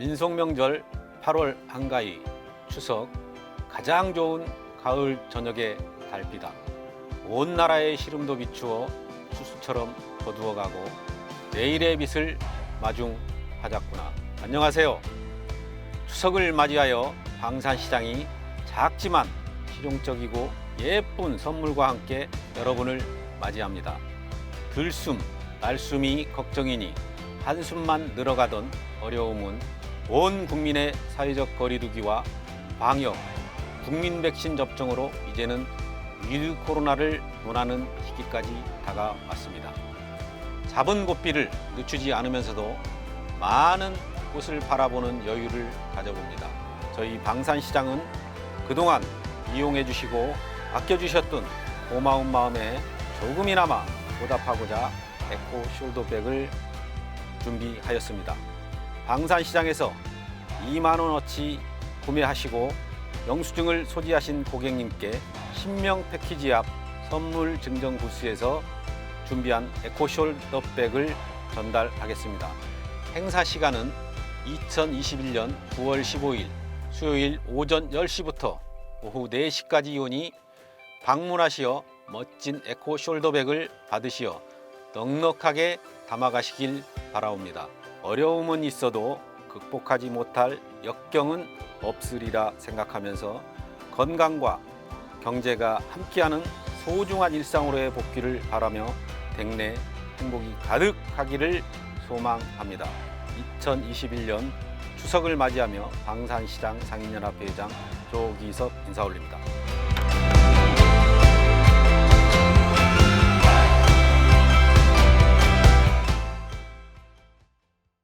진송명절 8월 한가위 추석 가장 좋은 가을 저녁의 달비다. 온 나라의 시름도 비추어 추수처럼 거두어가고 내일의 빛을 마중하자꾸나. 안녕하세요. 추석을 맞이하여 방산시장이 작지만 실용적이고 예쁜 선물과 함께 여러분을 맞이합니다. 들숨, 날숨이 걱정이니 한숨만 늘어가던 어려움은 온 국민의 사회적 거리두기와 방역, 국민 백신 접종으로 이제는 위드 코로나를 논하는 시기까지 다가왔습니다. 잡은 고삐를 늦추지 않으면서도 많은 꽃을 바라보는 여유를 가져봅니다. 저희 방산시장은 그동안 이용해 주시고 아껴 주셨던 고마운 마음에 조금이나마 보답하고자 에코 숄더백을 준비하였습니다. 방산시장에서 2만 원어치 구매하시고 영수증을 소지하신 고객님께 신명 패키지 앞 선물 증정 부스에서 준비한 에코숄더백을 전달하겠습니다. 행사 시간은 2021년 9월 15일 수요일 오전 10시부터 오후 4시까지 이오니 방문하시어 멋진 에코 숄더백을 받으시어 넉넉하게 담아가시길 바라옵니다. 어려움은 있어도 극복하지 못할 역경은 없으리라 생각하면서 건강과 경제가 함께하는 소중한 일상으로의 복귀를 바라며 댁내 행복이 가득하기를 소망합니다. 2021년 추석을 맞이하며 방산시장 상인연합회장 조기섭 인사 올립니다.